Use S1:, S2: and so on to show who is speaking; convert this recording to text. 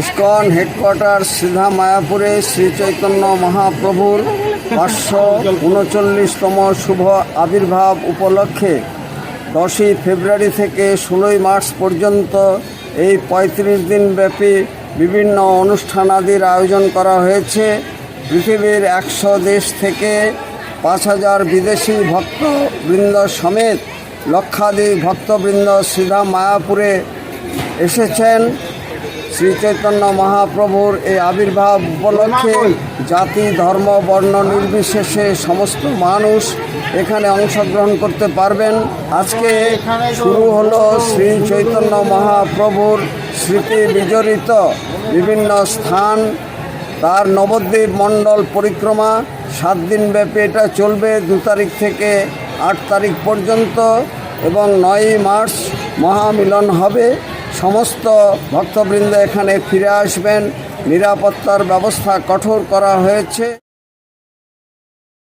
S1: ISKCON headquarter সিধা মায়াপুরে শ্রী চৈতন্য মহাপ্রভুর পাঁচশো উনচল্লিশতম শুভ আবির্ভাব উপলক্ষে দশই ফেব্রুয়ারি থেকে ষোলোই মার্চ পর্যন্ত এই পঁয়ত্রিশ দিন ব্যাপী বিভিন্ন অনুষ্ঠানাদির আয়োজন করা হয়েছে। পৃথিবীর একশো দেশ থেকে পাঁচ হাজার বিদেশি ভক্তবৃন্দ সমেত লক্ষাধিক ভক্তবৃন্দ সিধা মায়াপুরে এসেছেন। শ্রী চৈতন্য মহাপ্রভুর এই আবির্ভাব উপলক্ষে জাতি, ধর্ম, বর্ণ নির্বিশেষে সমস্ত মানুষ এখানে অংশগ্রহণ করতে পারবেন। আজকে শুরু হলো শ্রী চৈতন্য মহাপ্রভুর স্মৃতি বিজড়িত বিভিন্ন স্থান। তার নবদ্বীপ মণ্ডল পরিক্রমা, সাত দিন ব্যাপী এটা চলবে দু তারিখ থেকে আট তারিখ পর্যন্ত এবং নয়ই মার্চ মহামিলন হবে। সমস্ত ভক্তবৃন্দ এখানে ফিরে আসবেন। নিরাপত্তার ব্যবস্থা কঠোর করা হয়েছে।